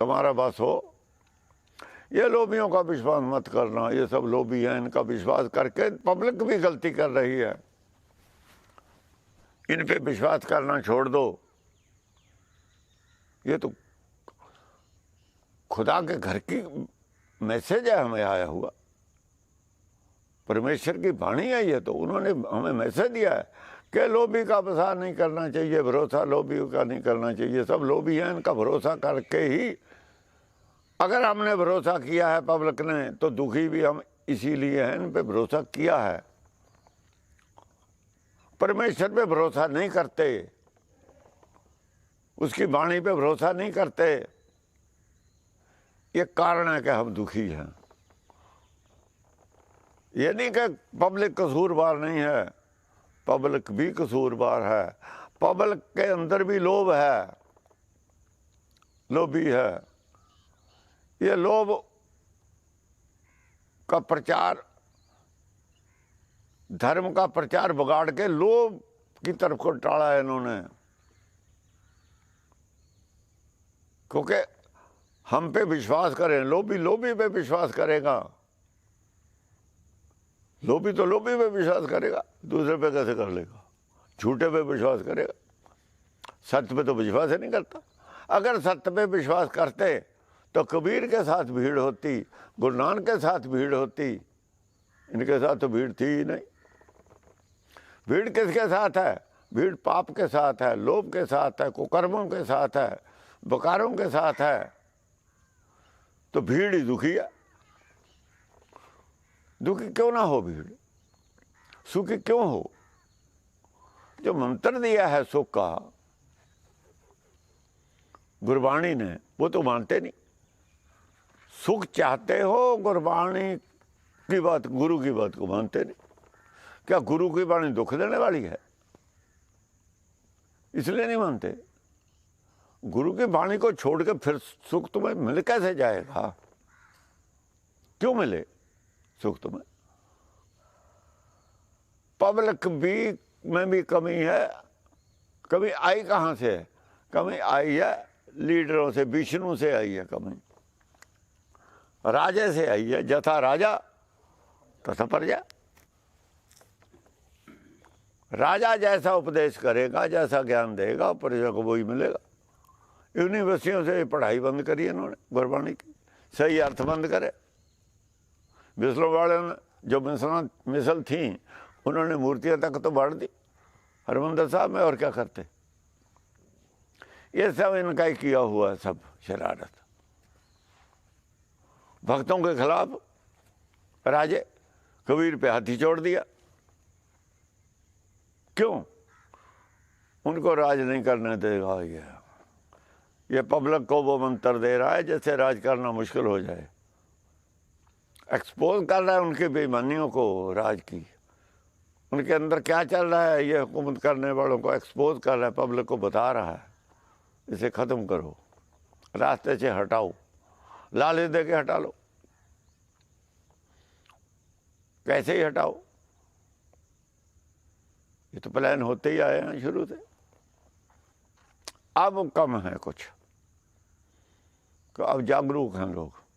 तुम्हारा बस हो। ये लोबियों का विश्वास मत करना, ये सब लोभी हैं, इनका विश्वास करके पब्लिक भी गलती कर रही है। इन पे विश्वास करना छोड़ दो। ये तो खुदा के घर की मैसेज है, हमें आया हुआ। परमेश्वर की वाणी है ये तो उन्होंने हमें मैसेज दिया है। कि लोभी का प्रसार नहीं करना चाहिए, भरोसा लोभी का नहीं करना चाहिए। सब लोभी हैं, इनका भरोसा करके ही अगर हमने भरोसा किया है पब्लिक ने तो दुखी भी हम इसीलिए हैं, इन पर भरोसा किया है। परमेश्वर पे भरोसा नहीं करते, उसकी वाणी पे भरोसा नहीं करते। ये कारण है कि हम दुखी हैं। ये नहीं कि पब्लिक कसूरवार नहीं है। पब्लिक भी कसूरवार है, पब्लिक के अंदर भी लोभ है, लोभी है। ये लोभ का प्रचार, धर्म का प्रचार बिगाड़ के लोभ की तरफ़ को टाला है इन्होंने। क्योंकि हम पे विश्वास करें, लोभी लोभी पे विश्वास करेगा। लोभी तो लोभी पे विश्वास करेगा, दूसरे पे कैसे कर लेगा? झूठे पे विश्वास करेगा। सत्य पे तो विश्वास ही नहीं करता। अगर सत्य पे विश्वास करते तो कबीर के साथ भीड़ होती, गुरु नानक के साथ भीड़ होती। इनके साथ तो भीड़ थी ही नहीं। भीड़ किसके साथ है? भीड़ पाप के साथ है, लोभ के साथ है, कुकर्मों के साथ है बकारों के साथ है। तो भीड़ ही दुखी है। दुखी क्यों ना हो भीड़? सुखी क्यों हो? जो मंत्र दिया है सुख का, गुरबाणी ने, वो तो मानते नहीं। सुख चाहते हो, गुरबाणी की बात, गुरु की बात को मानते नहीं। क्या गुरु की वाणी दुख देने वाली है? इसलिए नहीं मानते। गुरु की वाणी को छोड़ के फिर सुख तुम्हें मिल कैसे जाएगा? क्यों मिले? सुख तुम्हें पब्लिक भी में भी कमी है। कमी आई कहाँ से? है कमी आई है, लीडरों से, विष्णु से आई है कमी। राजे से आई है, जथा राजा, तथा प्रजा। राजा जैसा उपदेश करेगा, जैसा ज्ञान देगा, प्रजा को वही मिलेगा। यूनिवर्सिटियों से पढ़ाई बंद करी इन्होंने, गुरबाणी की। सही अर्थ बंद करे। मिसलों वाले जो मिसला, मिसल थी, उन्होंने मूर्तियाँ तक तो बाढ़ दी। हरमंदर साहब, में और क्या करते? ये सब इनका ही किया हुआ सब शरारत। भक्तों के खिलाफ राजे कबीर पे हाथी छोड़ दिया। क्यों? उनको राज नहीं करने देगा ये। ये पब्लिक को वो मंत्र दे रहा है, जैसे राज करना मुश्किल हो जाए। एक्सपोज कर रहा है उनकी बेईमानियों को राज की। उनके अंदर क्या चल रहा है? ये हुकूमत करने वालों को एक्सपोज कर रहा है पब्लिक को बता रहा है। इसे ख़त्म करो। रास्ते से हटाओ। लालच दे के हटा लो। कैसे ही हटाओ? ये तो प्लान होते ही आए हैं शुरू से। अब कम है कुछ। तो अब जागरूक हैं लोग।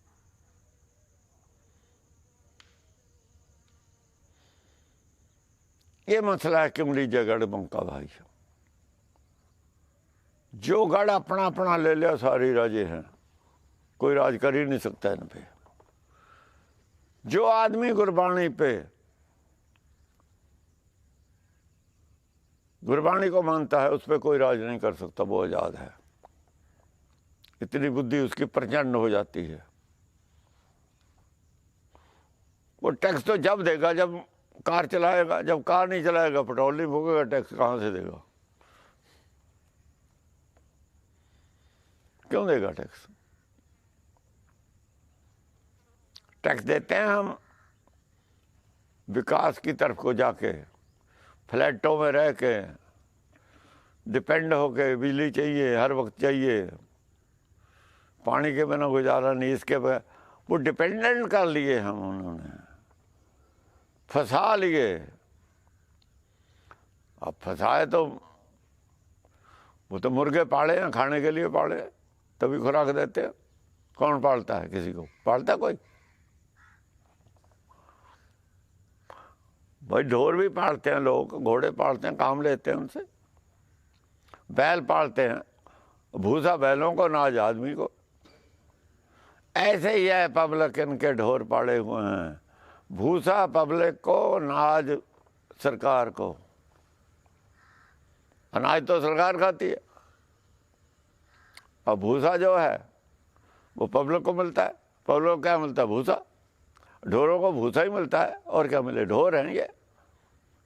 ये मसला है किमली जगड़ बंका भाई जो गढ़ अपना अपना ले लिया, सारी राजे हैं। कोई राज कर ही नहीं सकता इन पे। जो आदमी गुरबाणी पे, गुरबाणी को मानता है, उस पर कोई राज नहीं कर सकता, वो आज़ाद है। इतनी बुद्धि उसकी प्रचंड हो जाती है। वो टैक्स तो जब देगा, जब कार चलाएगा, जब कार नहीं चलाएगा, पेट्रोल नहीं फूकेगा, टैक्स कहाँ से देगा? क्यों देगा टैक्स? टैक्स देते हैं हम विकास की तरफ़ को जाके, फ्लैटों में रह के, डिपेंड होके, बिजली चाहिए, हर वक्त चाहिए, पानी के बिना गुजारा नहीं, इसके वो डिपेंडेंट कर लिए हम उन्होंने। फंसा लिए। अब फंसाए तो वो तो मुर्गे पाले हैं, खाने के लिए पाले तभी खुराक देते हैं। कौन पालता है किसी को? पालता कोई? भाई ढोर भी पालते हैं लोग, घोड़े पालते हैं, काम लेते हैं उनसे। बैल पालते हैं, भूसा बैलों को नाज आदमी को। ऐसे ही है पब्लिक, इनके ढोर पाड़े हुए हैं। भूसा पब्लिक को अनाज सरकार को। अनाज तो सरकार खाती है। और भूसा जो है, वो पब्लिक को मिलता है। पब्लिक को क्या मिलता है? भूसा। ढोरों को भूसा ही मिलता है। और क्या मिले? ढोर हैं ये।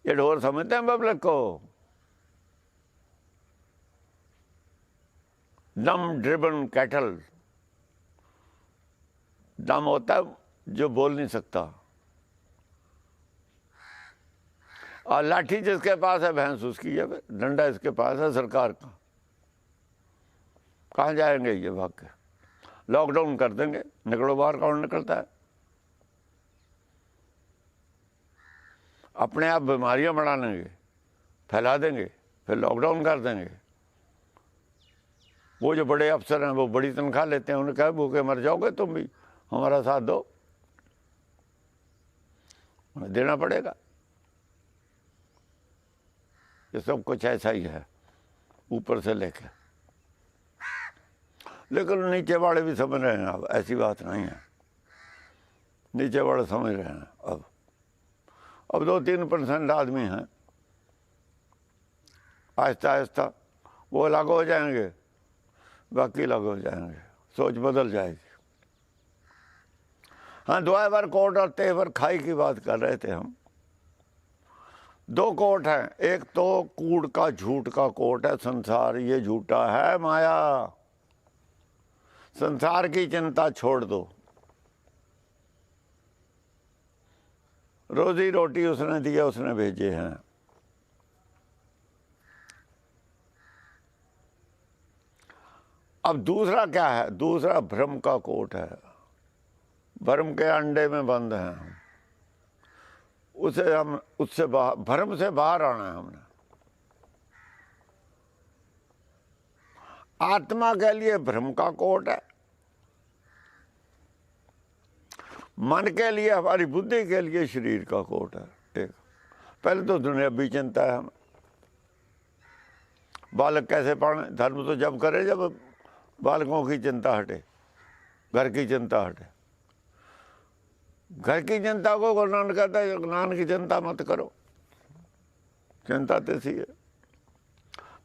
ये ढोर समझते हैं पब्लिक को। दम ड्रिबन कैटल। दम होता है जो बोल नहीं सकता। और लाठी जिसके पास है, भैंस उसकी है, डंडा इसके पास है, सरकार का। कहाँ जाएँगे ये भाग के? लॉकडाउन कर देंगे, निकलो बाहर, कौन निकलता है? अपने आप बीमारियाँ बढ़ा लेंगे फैला देंगे, फिर लॉकडाउन कर देंगे। वो जो बड़े अफसर हैं, वो बड़ी तनख्वाह लेते हैं, उन्हें कहा, भूखे मर जाओगे तुम भी, हमारा साथ दो। देना पड़ेगा। ये सब कुछ ऐसा ही है, ऊपर से लेके। लेकिन नीचे वाले भी समझ रहे हैं, अब ऐसी बात नहीं है। नीचे वाले समझ रहे हैं, अब। अब दो तीन परसेंट आदमी हैं। आहिस्ता आहिस्ता, वो अलग हो जाएँगे, बाकी अलग हो जाएँगे, सोच बदल जाएगी। हाँ दुआ बार कोट और तेवर खाई की बात कर रहे थे हम। दो कोट हैं। एक तो कूड़ का, झूठ का कोट है। संसार ये झूठा है माया। संसार की चिंता छोड़ दो। रोजी रोटी उसने दिया उसने भेजे हैं। अब दूसरा क्या है? दूसरा भ्रम का कोट है। भ्रम के अंडे में बंद हैं। उसे हम, उससे बाहर भ्रम से बाहर आना है हमने। आत्मा के लिए भ्रम का कोट है। मन के लिए, हमारी बुद्धि के लिए शरीर का कोट है। एक, पहले तो दुनिया भी चिंता है हमें। बालक कैसे पढ़े धर्म तो जब करे, जब बालकों की चिंता हटे, घर की चिंता हटे। घर की चिंता को गुरु नानक कहता है ज्ञान की चिंता मत करो। चिंता तैसी है।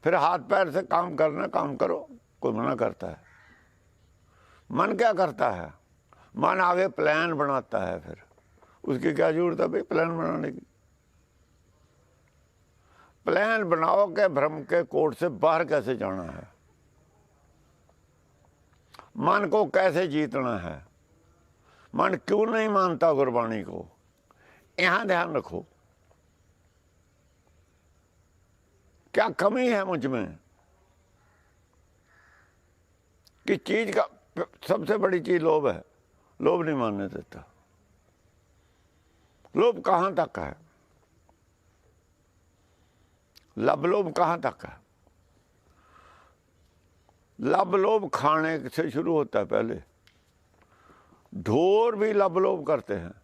फिर हाथ पैर से काम करना, काम करो। कोई मना करता है। मन क्या करता है? मन आगे प्लान बनाता है फिर। उसकी क्या ज़रूरत है भाई प्लान बनाने की? प्लान बनाओ के भ्रम के कोट से बाहर कैसे जाना है? मन को कैसे जीतना है? मन क्यों नहीं मानता गुरबाणी को? यहाँ ध्यान रखो। क्या कमी है मुझमें? कि चीज़ का सबसे बड़ी चीज़ लोभ है। लोभ नहीं मानने देता। लोभ कहाँ तक है? लब लोभ कहाँ तक है? लब लोभ खाने से शुरू होता है पहले। ढोर भी लब लोभ करते हैं।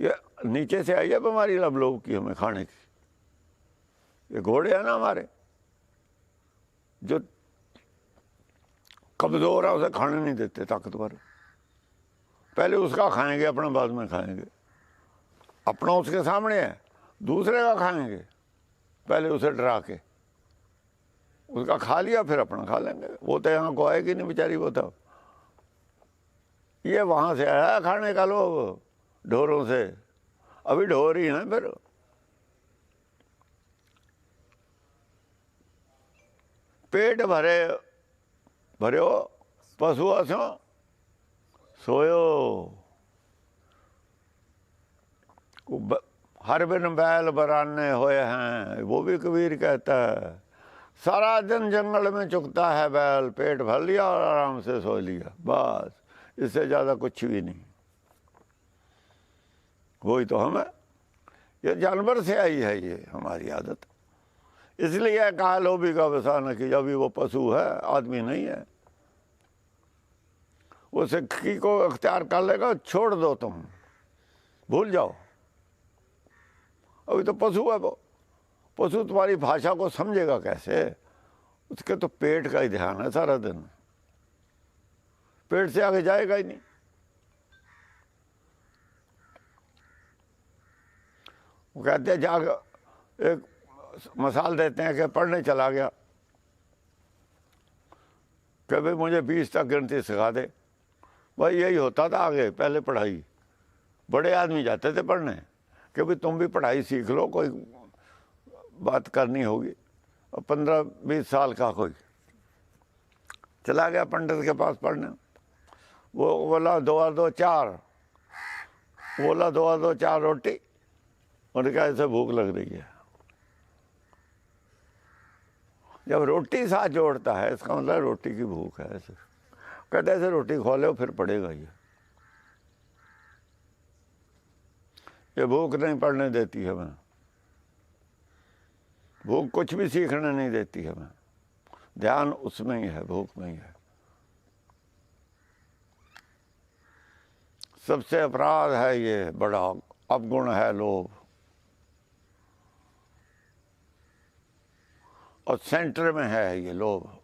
ये नीचे से आई है बीमारी लब लोभ की हमें खाने की। ये घोड़े हैं ना हमारे, जो कमज़ोर है, उसे खाने नहीं देते ताकतवर। पहले उसका खाएँगे, अपना बाद में खाएँगे। अपना उसके सामने है, दूसरे का खाएँगे, पहले उसे डरा के। उसका खा लिया, फिर अपना खा लेंगे। वो तो यहाँ को आएगी नहीं बेचारी, वो तो ये वहाँ से आया खाने का लोग, ढोरों से। अभी ढोर ही हैं फिर। पेट भरे भरियो पशु असो सोयो। हर बिन बैल बराने होए हैं, वो भी कबीर कहता है। सारा दिन जंगल में चुकता है बैल, पेट भर लिया और आराम से सो लिया, बस। इससे ज़्यादा कुछ भी नहीं। वही तो हम है ये जानवर से आई है ये हमारी आदत। इसलिए कहा लोभी का वसा न कि अभी वो पशु है, आदमी नहीं है। वो सिक्की को अख्तियार कर लेगा, छोड़ दो तुम। भूल जाओ। अभी तो पशु है वो। पशु तुम्हारी भाषा को समझेगा कैसे? उसके तो पेट का ही ध्यान है सारा दिन। पेट से आगे जाएगा ही नहीं। वो कहते हैं, जाग, एक मसाल देते हैं कि पढ़ने चला गया। कि भाई मुझे बीस तक गिनती सिखा दे। भाई यही होता था आगे, पहले पढ़ाई। बड़े आदमी जाते थे पढ़ने, कि भाई तुम भी पढ़ाई सीख लो, कोई बात करनी होगी। और पंद्रह बीस साल का कोई चला गया पंडित के पास पढ़ने। वो बोला, दो और दो, चार। बोला, दो और दो, चार रोटी? उन्होंने कहा, ऐसे भूख लग रही है। जब रोटी साथ जोड़ता है, इसका मतलब रोटी की भूख है ऐसे। कहते, ऐसे रोटी खोले, फिर पड़ेगा ये। ये भूख नहीं पड़ने देती है मैं। भूख कुछ भी सीखने नहीं देती है मैं। ध्यान उसमें ही है, भूख में ही है। सबसे अपराध है ये बड़ा अवगुण है लोभ। और सेंटर में है ये लोभ।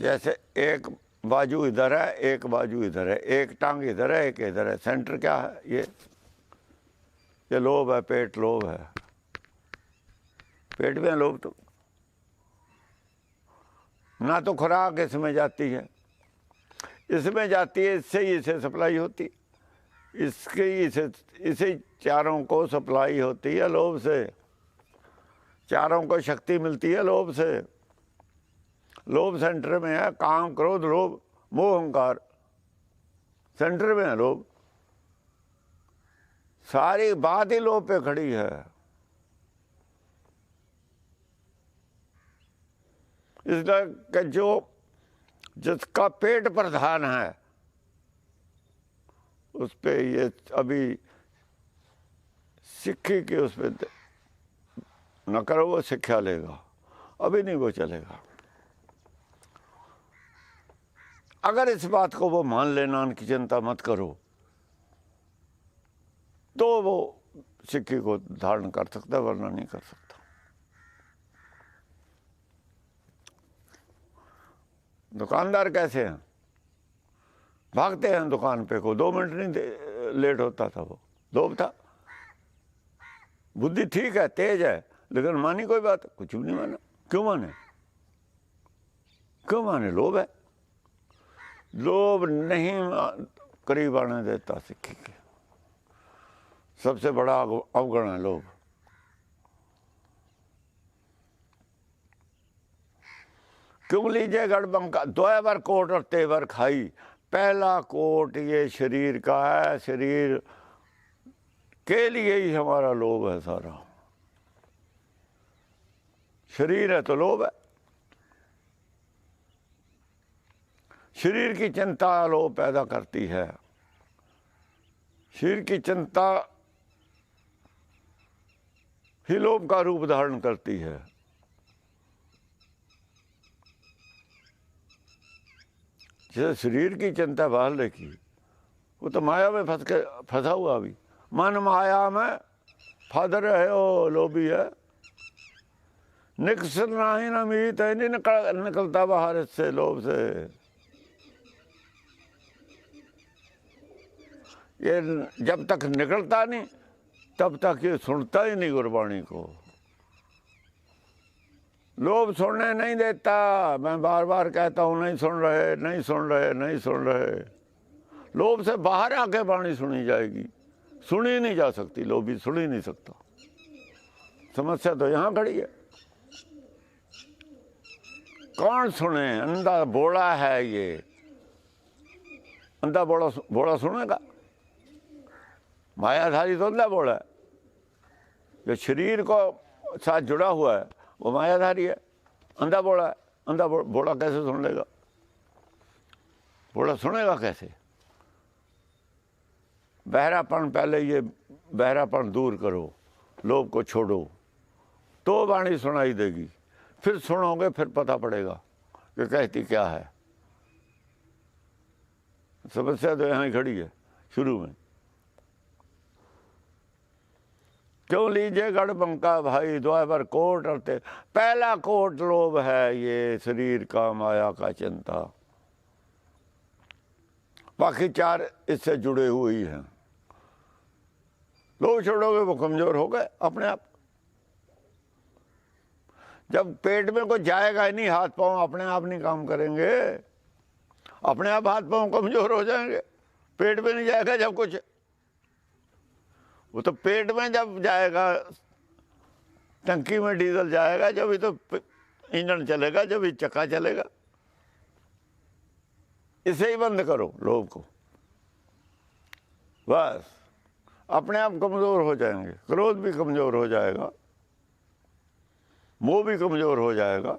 जैसे एक बाजू इधर है, एक बाजू इधर है, एक टांग इधर है, एक इधर है। सेंटर क्या है ये? ये लोभ है, पेट लोभ है। पेट में लोभ तो ना तो खुराक इसमें जाती है। इसमें जाती है, इससे ही इसे सप्लाई होती इसके इसे इसे चारों को सप्लाई होती है लोभ से। चारों को शक्ति मिलती है लोभ से। लोभ सेंटर में है, काम, क्रोध, लोभ, मोह, अहंकार। सेंटर में है लोभ। सारी बात ही लोभ पे खड़ी है। इसलिए जो जिसका पेट प्रधान है, उस पर ये अभी सिक्खी के उस पर न करो, वो शिक्षा लेगा। अभी नहीं वो चलेगा। अगर इस बात को वो मान लेना उनकी चिंता मत करो। तो वो सिक्के को धारण कर सकता वरना नहीं कर सकता। दुकानदार कैसे हैं? भागते हैं दुकान पे को। दो मिनट नहीं लेट होता था वो। दो था। बुद्धि ठीक है, तेज है, लेकिन मानी कोई बात? कुछ भी नहीं माना। क्यों माने? क्यों माने? लोभ है। लोभ नहीं करीब आने देता सिक्की के। सबसे बड़ा अवगण है लोभ। क्यों लीजिए गढ़बंका दो बार कोट और तेवर खाई। पहला कोट ये शरीर का है, शरीर के लिए ही हमारा लोभ है सारा। शरीर है तो लोभ है। शरीर की चिंता लोभ पैदा करती है। शरीर की चिंता ही लोभ का रूप धारण करती है। जैसे शरीर की चिंता बाहर की वो तो माया में फंस के, फंसा हुआ अभी मन माया में फादर है ओ लोभी है। निकलना ही ना मीत है नहीं निकल, निकलता बाहर इससे, लोभ से। ये जब तक निकलता नहीं, तब तक ये सुनता ही नहीं गुरबाणी को। लोभ सुनने नहीं देता। मैं बार बार कहता हूँ, नहीं सुन रहे, नहीं सुन रहे, नहीं सुन रहे। लोभ से बाहर आके वाणी सुनी जाएगी। सुनी नहीं जा सकती, लोभी सुन ही नहीं सकता। समस्या तो यहाँ खड़ी है। कौन सुने? अंधा बोला है ये। अंधा बोला बोला सुनेगा? मायाधारी तो अंधा बोला है। जो शरीर को साथ जुड़ा हुआ है। वो मायाधारी है। अंधा बोला है। अंधा बोला कैसे सुन लेगा? बोला सुनेगा कैसे? बहरापन पहले ये बहरापन दूर करो, लोभ को छोड़ो तो वाणी सुनाई देगी। फिर सुनोगे, फिर पता पड़ेगा कि कहती क्या है। समस्या तो यहाँ खड़ी है, शुरू में। क्यों लीजिए गढ़बंका भाई? द्वापर कोट अरते पहला कोट लोभ है ये, शरीर का माया का चिंता। बाकी चार इससे जुड़े हुए ही। हैं लोभ छोड़ोगे वो कमज़ोर हो गए अपने आप। जब पेट में कुछ जाएगा ही नहीं, हाथ पाँव अपने आप नहीं काम करेंगे। अपने आप हाथ पाँव कमज़ोर हो जाएँगे। पेट में नहीं जाएगा जब कुछ वो तो पेट में जब जाएगा, टंकी में डीजल जाएगा, जब ही तो इंजन चलेगा, जब ही चक्का चलेगा। इसे ही बंद करो लोभ को। बस, अपने आप कमज़ोर हो जाएँगे। क्रोध भी कमज़ोर हो जाएगा। मोह भी कमज़ोर हो जाएगा।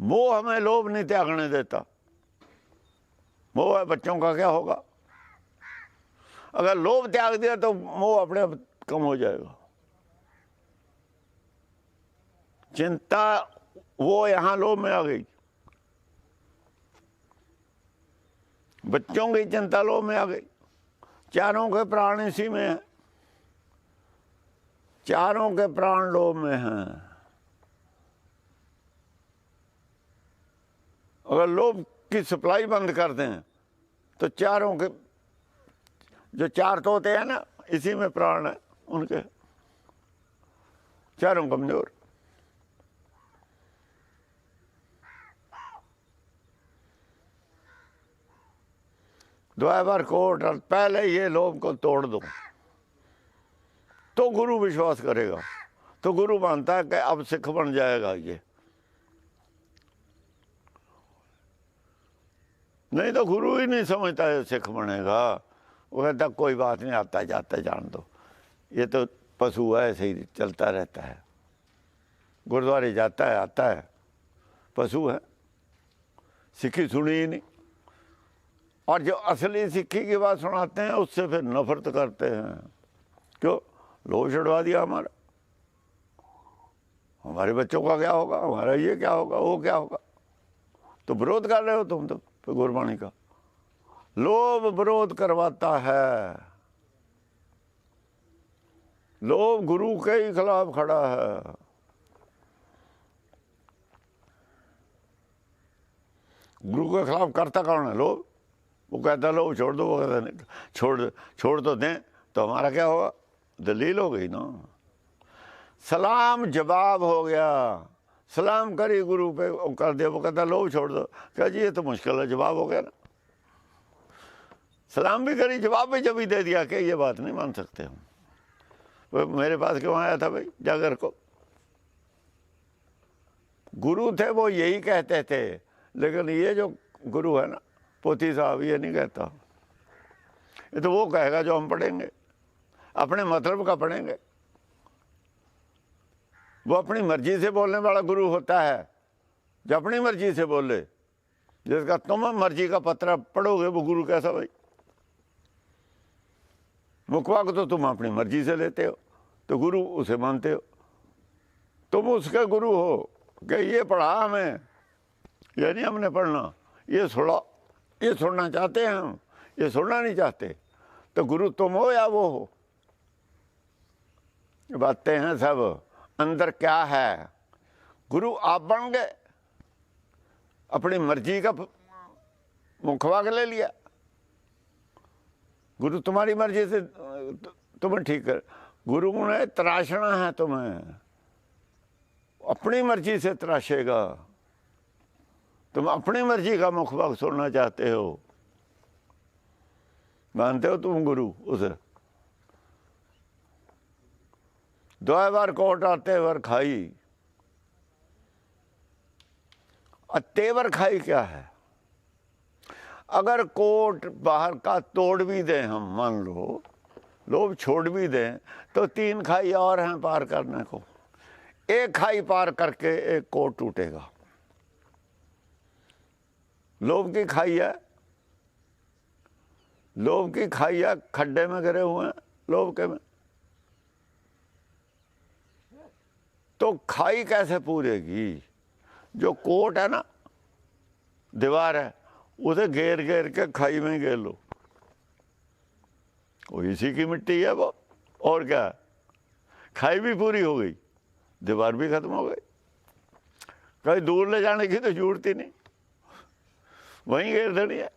मोह हमें लोभ नहीं त्यागने देता। मोह है, बच्चों का क्या होगा? अगर लोभ त्याग दिया तो मोह अपने आप कम हो जाएगा। चिंता, वो यहाँ लोभ में आ गई। बच्चों की चिंता लोभ में आ गई। चारों के प्राण इसी में है। चारों के प्राण लोभ में हैं। अगर लोभ की सप्लाई बंद कर दें तो चारों के जो चार तोते हैं ना, इसी में प्राण है उनके। चारों कमज़ोर। द्वापर कोट और पहले ये लोभ को तोड़ दो। तो गुरु विश्वास करेगा। तो गुरु मानता है कि अब सिख बन जाएगा ये। नहीं तो गुरु ही नहीं समझता है सिख बनेगा। वो तक कोई बात नहीं, आता जाता जान दो। ये तो पशु है, ऐसे ही चलता रहता है। गुरुद्वारे जाता है, आता है। पशु है। सिक्खी सुनी ही नहीं। और जो असली सिक्खी की बात सुनाते हैं, उससे फिर नफरत करते हैं। क्यों? लोभ चढ़वा दिया हमारा। हमारे बच्चों का क्या होगा? हमारा ये क्या होगा? वो क्या होगा? तो विरोध कर रहे हो तुम तो गुरबाणी का। लोभ विरोध करवाता है। लोभ गुरु के ही खिलाफ खड़ा है। गुरु के खिलाफ करता कौन है? लोभ? वो कहता, लोभ छोड़ दो, वो कहता, नहीं, छोड़ छोड़ तो दें तो हमारा क्या होगा? दलील हो गई ना। सलाम जवाब हो गया। सलाम करी गुरु पे कर दिया वो कहता, लोभ छोड़ दो। क्या जी, ये तो मुश्किल है, जवाब हो गया ना। सलाम भी करी, जवाब भी जब ही दे दिया कि ये बात नहीं मान सकते हम। वो मेरे पास क्यों आया था भाई? जागर को। गुरु थे, वो यही कहते थे। लेकिन ये जो गुरु है ना, पोथी साहब, ये नहीं कहता। ये तो वो कहेगा जो हम पढ़ेंगे। अपने मतलब का पढ़ेंगे। वो अपनी मर्ज़ी से बोलने वाला गुरु होता है। जो अपनी मर्ज़ी से बोले, जिसका तुम मर्ज़ी का पत्र पढ़ोगे, वो गुरु कैसा भाई? मुखवा को तो तुम अपनी मर्ज़ी से लेते हो तो गुरु उसे मानते हो। तुम उसके गुरु हो, कि ये पढ़ा हमें, ये नहीं हमने पढ़ना, ये छोड़ा, ये छोड़ना चाहते हैं हम, ये छोड़ना नहीं चाहते तो गुरु तुम हो या वो हो? बातें हैं सब, अंदर क्या है? गुरु आप बन गए, अपनी मर्ज़ी का मुखवा के ले लिया। गुरु तुम्हारी मर्ज़ी से, तुम्हें ठीक कर। गुरु ने तराशना है तुम्हें। अपनी मर्ज़ी से तराशेगा तुम अपनी मर्ज़ी का मुखबा सुनना चाहते हो। मानते हो तुम गुरु उसे? दो बार कोट आते, वर खाई। और तेवर खाई क्या है? अगर कोट बाहर का तोड़ भी दें हम, मान लो लोग छोड़ भी दें तो तीन खाई और हैं पार करने को। एक खाई पार करके एक कोट टूटेगा। लोभ की खाई है। लोभ की खाई है, खड्डे में गिरे हुए हैं, लोभ के में। तो खाई कैसे पूरेगी? जो कोट है ना, दीवार है उसे घेर घेर के खाई में घेर लो वो इसी की मिट्टी है वो, और क्या खाई भी पूरी हो गई, दीवार भी खत्म हो गई। कहीं दूर ले जाने की तो ज़रूरत ही नहीं। वहीं घेर देनी है।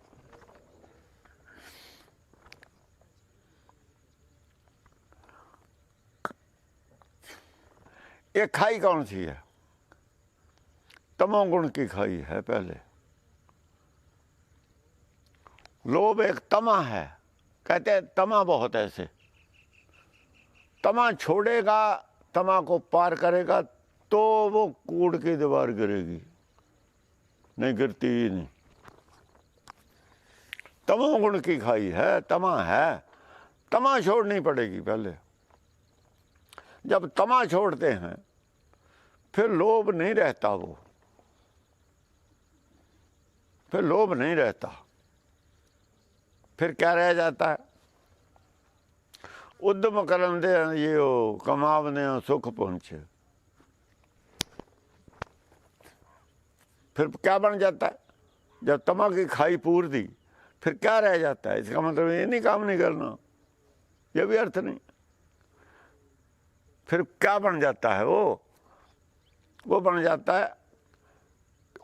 ये खाई कौन सी है? तमोगुण की खाई है पहले। लोभ एक तमा है। कहते हैं, तमा बहुत ऐसे। तमा छोड़ेगा, तमा को पार करेगा तो वो कूड़ की दीवार गिरेगी। नहीं गिरती ही नहीं। तमोगुण की खाई है, तमा है। तमा छोड़नी पड़ेगी पहले। जब तमा छोड़ते हैं, फिर लोभ नहीं रहता वो। फिर लोभ नहीं रहता। फिर क्या रह जाता है उद्यम करन दे ये कमावने सुख पहुँचे फिर क्या बन जाता है जब तमा की खाई पूर दी फिर क्या रह जाता है इसका मतलब ये नहीं काम नहीं करना ये भी अर्थ नहीं फिर क्या बन जाता है वो वो बन जाता है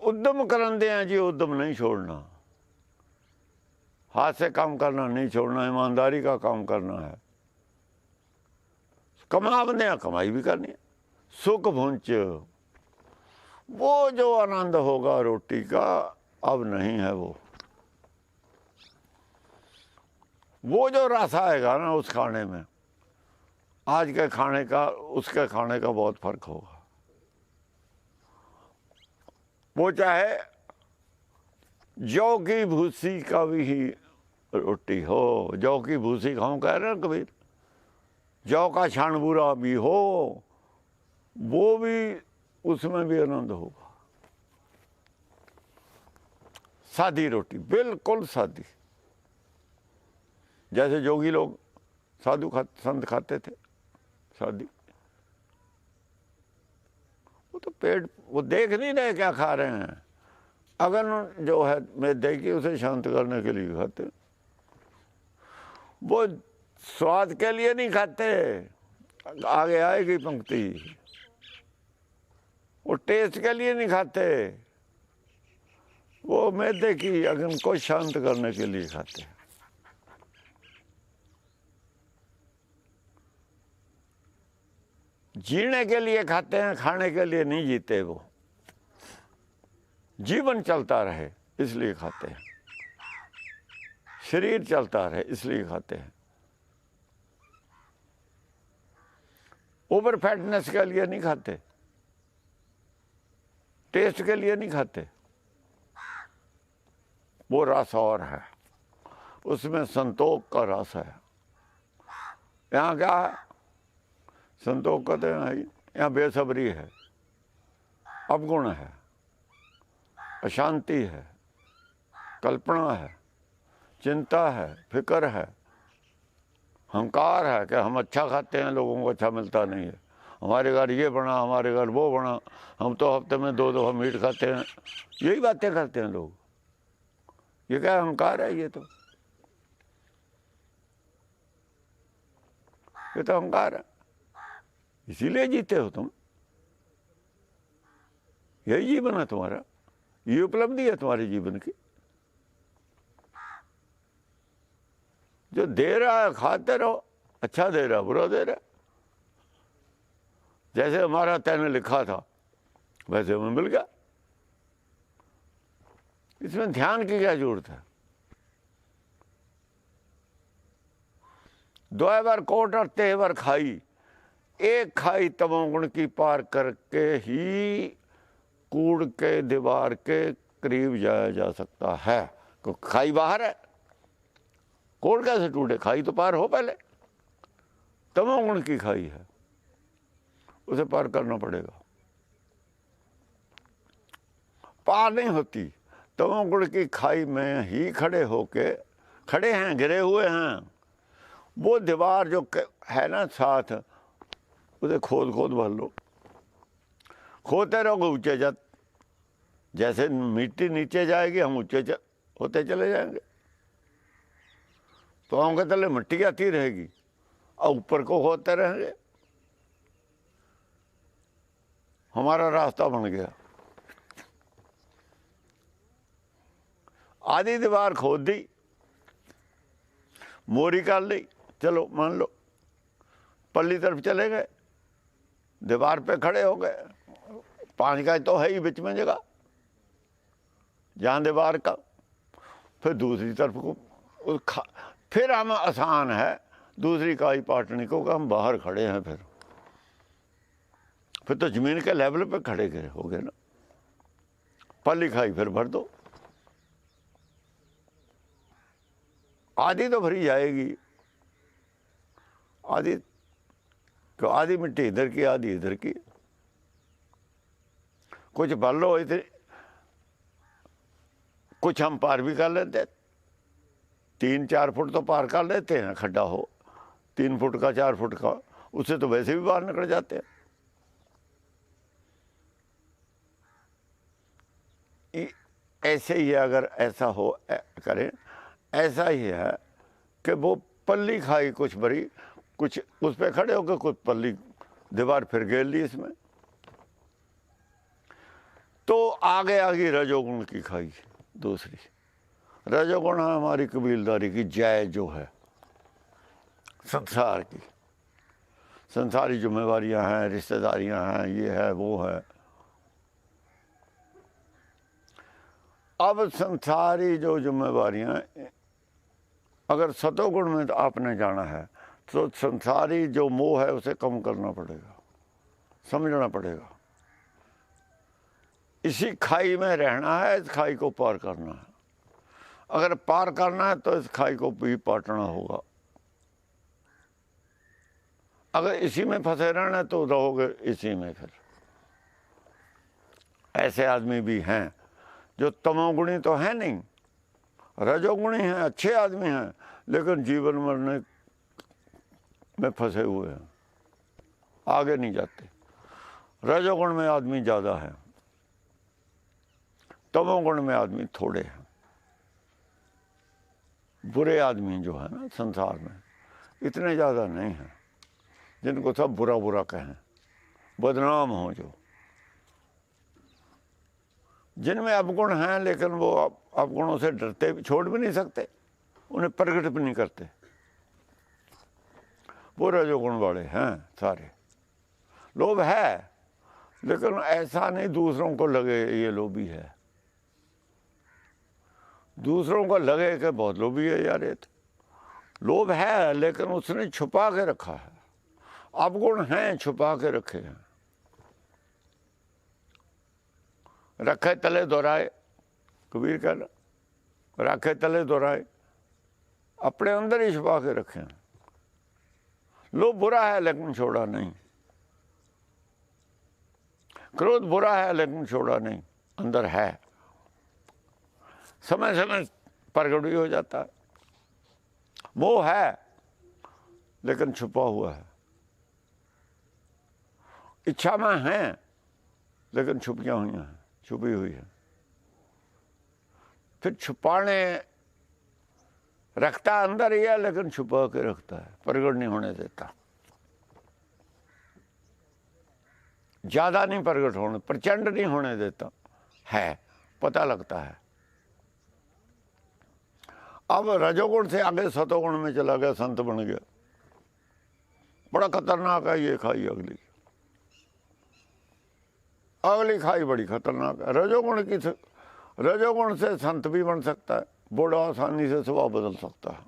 उद्यम करन दे हैं जी उद्यम नहीं छोड़ना हाथ से काम करना, नहीं छोड़ना, ईमानदारी का काम करना है। कमा बंदे कमाई भी करनी है। सुख भुंच वो जो आनंद होगा रोटी का, अब नहीं है वो। वो जो रस आएगा ना उस खाने में, आज के खाने का, उसके खाने का बहुत फ़र्क होगा। वो चाहे जौ की भूसी का भी ही रोटी हो। जौ की भूसी खाऊं कह रहे हैं कबीर? जौ का छान बुरा भी हो, वो भी उसमें भी आनंद होगा। सादी रोटी, बिल्कुल सादी। जैसे जोगी लोग साधु खा, संत खाते थे, सादी। वो तो पेट, वो देख नहीं रहे क्या खा रहे हैं। अगर जो है, मैं देखी उसे शांत करने के लिए खाते। वो स्वाद के लिए नहीं खाते। आगे आएगी पंक्ति। वो टेस्ट के लिए नहीं खाते। वो मैदे की अगन को शांत करने के लिए खाते। जीने के लिए खाते हैं, खाने के लिए नहीं जीते वो। जीवन चलता रहे, इसलिए खाते हैं। शरीर चलता रहे, इसलिए खाते हैं। ओवर फैटनेस के लिए नहीं खाते। टेस्ट के लिए नहीं खाते। वो रस और है। उसमें संतोख का रस है। यहाँ क्या है? संतोष कहते हैं, यहाँ बेसब्री है, अवगुण है। अशांति है, कल्पना है, चिंता है, फ़िक्र है हंकार है कि हम अच्छा खाते हैं, लोगों को अच्छा मिलता नहीं है। हमारे घर ये बना, हमारे घर वो बना, हम तो हफ़्ते में दो दो हम मीट खाते हैं। यही बातें करते हैं लोग। ये क्या अहंकार है ये तो? ये तो अहंकार है। इसीलिए जीते हो तुम। यही जीवन है तुम्हारा। ये उपलब्धि है तुम्हारे जीवन की। जो दे रहा है, खाते रहो। अच्छा दे रहा बुरा दे रहा जैसे हमारा तैने लिखा था, वैसे हमें मिल गया। इसमें ध्यान की क्या ज़रूरत है? दो बार कोट और तेवर खाई, एक खाई तमोगुण की पार करके ही कूड़ के, दीवार के करीब जाया जा सकता है। खाई बाहर है। कोड़ कैसे टूटे? खाई तो पार हो पहले। तमोगुण की खाई है। उसे पार करना पड़ेगा। पार नहीं होती। तमोगुण की खाई में ही खड़े होके, खड़े हैं गिरे हुए हैं। वो दीवार जो है ना साथ, उसे खोद खोद भर लो। खोते रहोगे ऊँचे जत। जैसे मिट्टी नीचे जाएगी, हम ऊँचे होते चले जाएँगे। पाँव के तले मिट्टी आती रहेगी, और ऊपर को होते रहेंगे। हमारा रास्ता बन गया। आधी दीवार खोद दी, मोरी कर ली, चलो मान लो, पल्ली तरफ़ चले गए, दीवार पे खड़े हो गए। पाँच का तो है ही बीच में जगह। जहाँ दीवार का, फिर दूसरी तरफ़ को फिर हम आसान है, दूसरी काई पाटने को हम बाहर खड़े हैं फिर। फिर तो ज़मीन के लेवल पे खड़े गए, हो गए ना। पल्ली खाई फिर भर दो। आधी तो भरी जाएगी। आधी तो आधी मिट्टी इधर की, आधी इधर की। कुछ भर लो इतने कुछ हम पार भी कर लेते तीन, चार फुट तो पार कर लेते हैं, खड्डा हो। तीन फुट का, चार फुट का, उससे तो वैसे भी बाहर निकल जाते हैं। ऐसे ही अगर ऐसा हो करें, ऐसा ही है कि वो पल्ली खाई कुछ बड़ी, कुछ उस पर खड़े होकर कुछ पल्ली दीवार फिर गेल ली इसमें। तो आगे आगे रजोगुण की खाई। दूसरी। रजोगुण है? हमारी कबीलदारी की जय जो है, संसार की। संसारी जिम्मेवारियाँ हैं, रिश्तेदारियाँ हैं, ये है, वो है। अब संसारी जो जिम्मेवारियाँ, अगर सतोगुण में तो आपने जाना है तो संसारी जो मोह है उसे कम करना पड़ेगा, समझना पड़ेगा। इसी खाई में रहना है, इस खाई को पार करना है। अगर पार करना है तो इस खाई को भी पाटना होगा। अगर इसी में फंसे रहना है तो रहोगे इसी में फिर। ऐसे आदमी भी हैं, जो तमोगुणी तो है नहीं, रजोगुणी हैं, अच्छे आदमी हैं, लेकिन जीवन मरने में फंसे हुए हैं। आगे नहीं जाते। रजोगुण में आदमी ज़्यादा है। तमोगुण में आदमी थोड़े हैं। बुरे आदमी जो है ना संसार में, इतने ज़्यादा नहीं हैं, जिनको सब बुरा बुरा कहें। बदनाम हो जो। जिनमें अवगुण हैं, लेकिन वो अवगुणों से डरते भी- छोड़ भी नहीं सकते, उन्हें प्रकट भी नहीं करते। वो रजोगुण वाले हैं सारे। लोभ है, लेकिन ऐसा नहीं दूसरों को लगे ये लोभी है। दूसरों को लगे कि बहुत लोभी है यार ये तो। लोभ है, लेकिन उसने छुपा के रखा है। अवगुण हैं, छुपा के रखे हैं। रखे तले दोहराए। कबीर कह रहा, रखे तले दोहराए। अपने अंदर ही छुपा के रखे हैं। लोभ बुरा है, लेकिन छोड़ा नहीं। क्रोध बुरा है, लेकिन छोड़ा नहीं। अंदर है। समय समय प्रगट भी हो जाता है। मोह है, लेकिन छुपा हुआ है। इच्छा में है, लेकिन छुपियाँ हुई हैं, छुपी हुई है। फिर छुपाने रखता अंदर ही है, लेकिन छुपा के रखता है, प्रगट नहीं होने देता। ज़्यादा नहीं प्रगट होने, प्रचंड नहीं होने देता। है, पता लगता है। अब रजोगुण से आगे सतोगुण में चला गया, संत बन गया। बड़ा खतरनाक है ये खाई अगली। अगली खाई बड़ी खतरनाक है। रजोगुण की रजोगुण से संत भी बन सकता है बड़ा आसानी से स्वभाव बदल सकता है।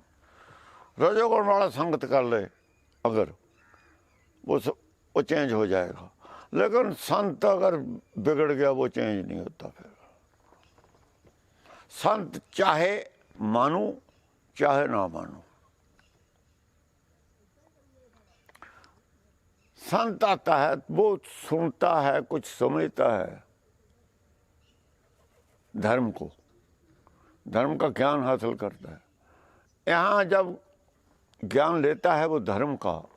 रजोगुण वाला संगत कर ले, अगर वो वो चेंज हो जाएगा। लेकिन संत अगर बिगड़ गया, वो चेंज नहीं होता फिर। संत चाहे मानू, चाहे ना मानो। संत आता है वो सुनता है, कुछ समझता है। धर्म को। धर्म का ज्ञान हासिल करता है। यहाँ जब ज्ञान लेता है, वो धर्म का